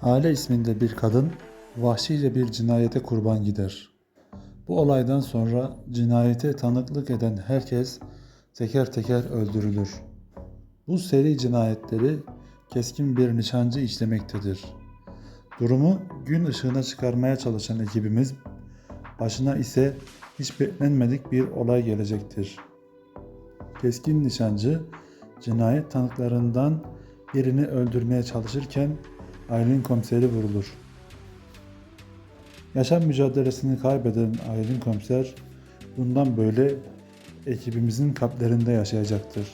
Hale isminde bir kadın vahşice bir cinayete kurban gider. Bu olaydan sonra cinayete tanıklık eden herkes teker teker öldürülür. Bu seri cinayetleri keskin bir nişancı işlemektedir. Durumu gün ışığına çıkarmaya çalışan ekibimiz başına ise hiç beklenmedik bir olay gelecektir. Keskin nişancı cinayet tanıklarından birini öldürmeye çalışırken Aylin komiseri vurulur. Yaşam mücadelesini kaybeden Aylin komiser bundan böyle ekibimizin kalplerinde yaşayacaktır.